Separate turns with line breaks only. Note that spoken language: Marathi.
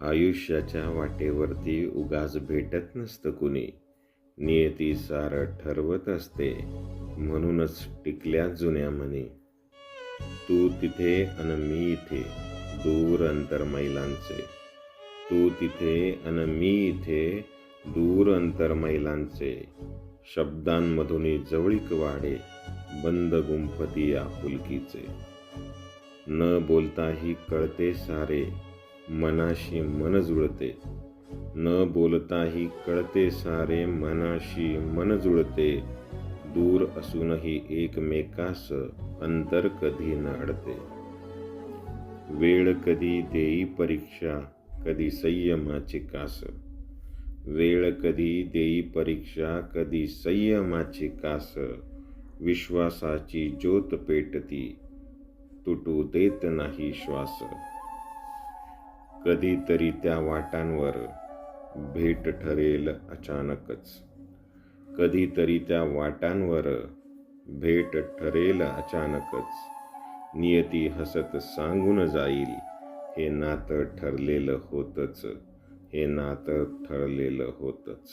आयुष्याच्या वाटेवरती उगाच भेटत नसतं कुणी. नियती सारं ठरवत असते म्हणूनच टिकल्या जुन्या म्हणी. तू तिथे अन मी इथे दूर अंतर मैलांचे. तू तिथे अन मी इथे दूर अंतर मैलांचे. शब्दांमधून जवळीक वाढे बंद गुंफती आपुलकीचे न बोलताही कळते सारे मनाशी मन जुळते. न बोलताही कळते सारे मनाशी मन जुळते. दूर असूनही एकमेकास अंतर कधी न अडते वेळ कधी देई परीक्षा कधी संयमाची कास. वेळ कधी देई परीक्षा कधी संयमाची कास. विश्वासाची ज्योत पेटती तुटू देत नाही श्वास. कधीतरी त्या वाटांवर भेट ठरेल अचानकच. कधीतरी त्या वाटांवर भेट ठरेल अचानकच. नियती हसत सांगून जाईल हे नातं ठरलेलं होतंच हे नातं ठरलेलं होतंच.